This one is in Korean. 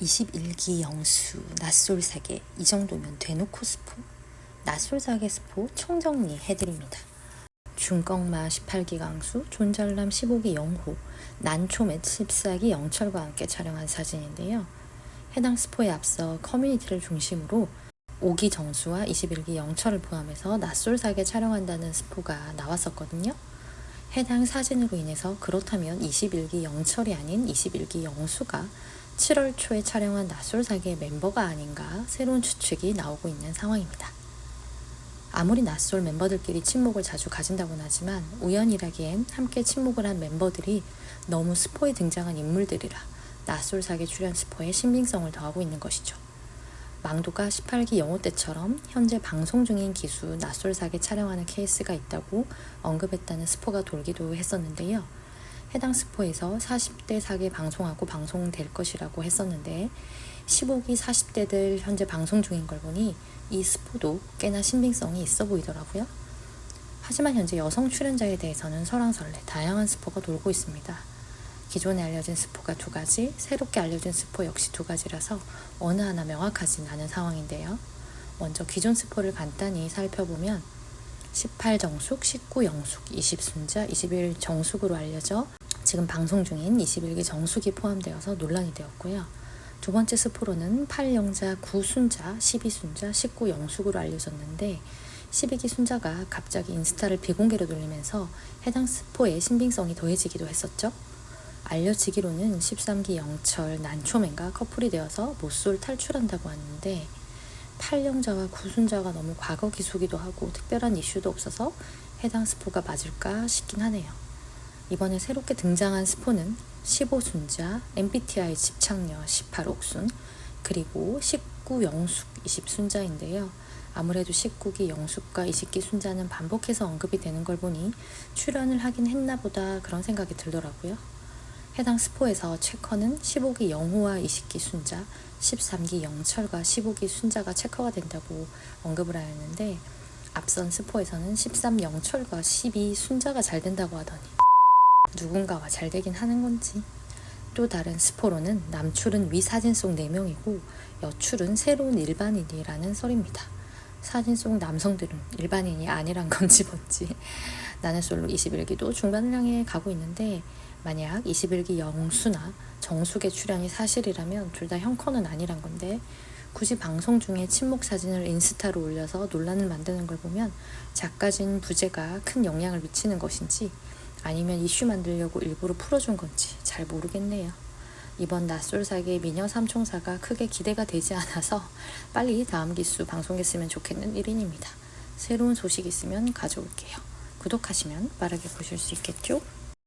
21기 영수, 낯솔사계 이 정도면 대놓고 스포? 낯솔사계 스포 총정리 해드립니다. 중꺽마 18기 강수, 존잘남 15기 영호, 난초맷 14기 영철과 함께 촬영한 사진인데요. 해당 스포에 앞서 커뮤니티를 중심으로 5기 정수와 21기 영철을 포함해서 낯솔사계 촬영한다는 스포가 나왔었거든요. 해당 사진으로 인해서 그렇다면 21기 영철이 아닌 21기 영수가 7월 초에 촬영한 낯솔사계의 멤버가 아닌가 새로운 추측이 나오고 있는 상황입니다. 아무리 낯솔 멤버들끼리 친목을 자주 가진다고는 하지만 우연이라기엔 함께 친목을 한 멤버들이 너무 스포에 등장한 인물들이라 낯솔사계 출연 스포에 신빙성을 더하고 있는 것이죠. 망도가 18기 영호 때처럼 현재 방송 중인 기수 낯솔사계 촬영하는 케이스가 있다고 언급했다는 스포가 돌기도 했었는데요. 해당 스포에서 40대 사계 방송하고 방송될 것이라고 했었는데 15기 40대들 현재 방송 중인 걸 보니 이 스포도 꽤나 신빙성이 있어 보이더라고요. 하지만 현재 여성 출연자에 대해서는 설왕설래 다양한 스포가 돌고 있습니다. 기존에 알려진 스포가 두 가지, 새롭게 알려진 스포 역시 두 가지라서 어느 하나 명확하진 않은 상황인데요. 먼저 기존 스포를 간단히 살펴보면 18정숙, 19영숙, 20순자, 21정숙으로 알려져 지금 방송 중인 21기 정숙이 포함되어서 논란이 되었고요. 두 번째 스포로는 8영자, 9순자, 12순자, 19영숙으로 알려졌는데 12기 순자가 갑자기 인스타를 비공개로 돌리면서 해당 스포의 신빙성이 더해지기도 했었죠. 알려지기로는 13기 영철 난초맨과 커플이 되어서 모쏠 탈출한다고 하는데 8영자와 9순자가 너무 과거 기수기도 하고 특별한 이슈도 없어서 해당 스포가 맞을까 싶긴 하네요. 이번에 새롭게 등장한 스포는 15순자, MBTI 집착녀 18옥순, 그리고 19 영숙 20순자인데요. 아무래도 19기 영숙과 20기 순자는 반복해서 언급이 되는 걸 보니 출연을 하긴 했나 보다 그런 생각이 들더라고요. 해당 스포에서 체커는 15기 영호와 20기 순자, 13기 영철과 15기 순자가 체커가 된다고 언급을 하였는데 앞선 스포에서는 13 영철과 12 순자가 잘 된다고 하더니 누군가와 잘 되긴 하는 건지. 또 다른 스포로는 남출은 위 사진 속 4명이고 여출은 새로운 일반인이라는 썰입니다. 사진 속 남성들은 일반인이 아니란 건지 뭔지 나는 솔로 21기도 중반을 향해 가고 있는데 만약 21기 영수나 정숙의 출연이 사실이라면 둘 다 형커는 아니란 건데 굳이 방송 중에 친목 사진을 인스타로 올려서 논란을 만드는 걸 보면 작가진 부재가 큰 영향을 미치는 것인지 아니면 이슈 만들려고 일부러 풀어준 건지 잘 모르겠네요. 이번 낯솔사계 미녀 삼총사가 크게 기대가 되지 않아서 빨리 다음 기수 방송했으면 좋겠는 1인입니다. 새로운 소식 있으면 가져올게요. 구독하시면 빠르게 보실 수 있겠죠?